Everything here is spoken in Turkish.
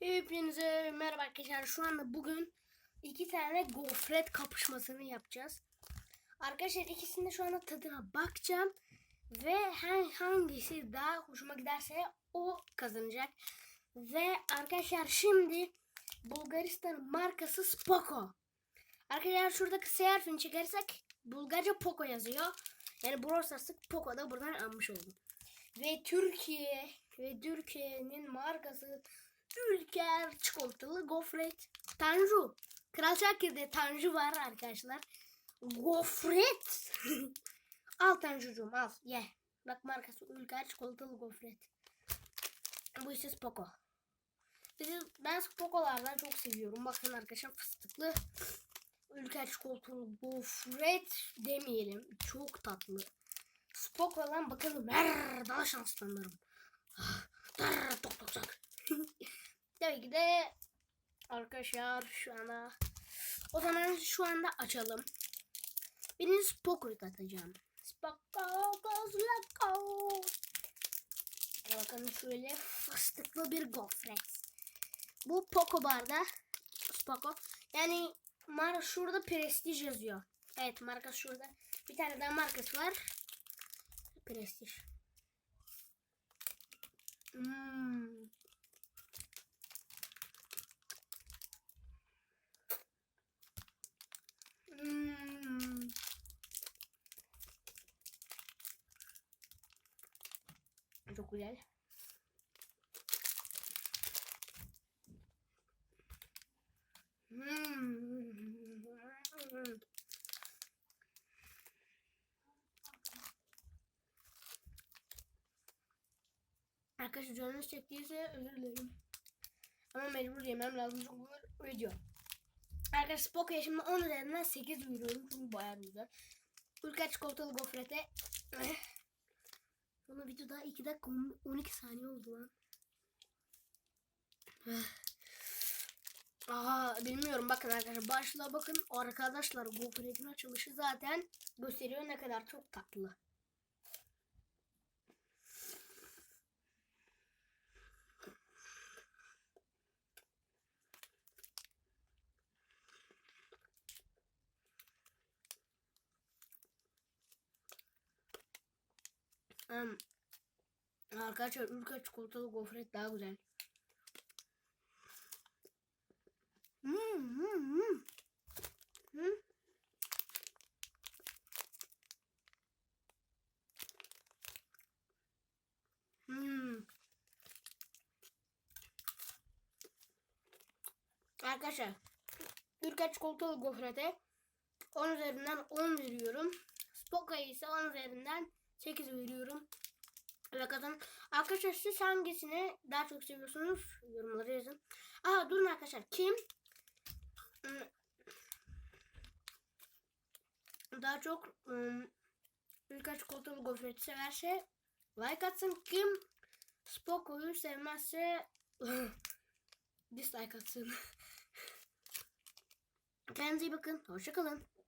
Hepinize merhaba arkadaşlar. Şu anda bugün iki tane gofret kapışmasını yapacağız. Arkadaşlar ikisinde şu anda tadına bakacağım. Ve ha- hangisi daha hoşuma giderse o kazanacak. Ve arkadaşlar şimdi Bulgaristan markası Spoko. Arkadaşlar şurada kısa harfini çekersek Bulgarca Poco yazıyor. Yani Stars'ı Poco da buradan almış oldum. Ve Türkiye ve Türkiye'nin markası Ülker çikolatalı gofret. Tanju. Kral Şakir'de Tanju var arkadaşlar. Gofret. al Tanjucuğum al ye. Bak markası Ülker çikolatalı gofret. Bu ise Spoko. Ben Spoko'lardan çok seviyorum. Bakın arkadaşlar fıstıklı. Ülker çikolatalı gofret demeyelim. Çok tatlı. Spoko'dan bakalım. Her daha şanslanırım. Dar, tok tok tok. Tabii ki de arkadaşlar şu anda o zaman şu anda açalım. Birinci Spoko'yu atacağım. Bakın şöyle fıstıklı bir gofret. Bu Poco barda Spoko. Yani mar şurada Prestige yazıyor. Evet markası şurada. Bir tane daha markası var. Prestige. Hmm. Çok güzel. Hmm. Arkadaşlar canınız çektiyse özür dilerim. Ama mecbur yemem lazım çünkü bu video. Arkadaşlar Spoko'ya şimdi 10 üzerinden 8 veriyorum çünkü bayağı güzel. Ülker çikolatalı gofrete. Eh. Bunu videoda 2 dakika 12 saniye oldu lan. Eh. Aa bilmiyorum bakın arkadaşlar başlığa bakın arkadaşlar gofretin açılışı zaten gösteriyor ne kadar çok tatlı. Hmm. Arkadaşlar ülke çikolatalı gofret daha güzel. Hmm, hmm, hmm. Hmm. Hmm. Arkadaşlar Ülke çikolatalı gofrete 10 üzerinden 10 veriyorum. Spoka'ya ise 10 üzerinden 8 veriyorum. Ve kadın. Arkadaşlar siz hangisini daha çok seviyorsunuz? Yorumlara yazın. Aa durun arkadaşlar. Kim hmm, daha çok ım, birkaç çikolatalı gofreti severse like atsın. Kim Spoko'yu sevmezse dislike atsın. Kendinize iyi bakın. Hoşçakalın.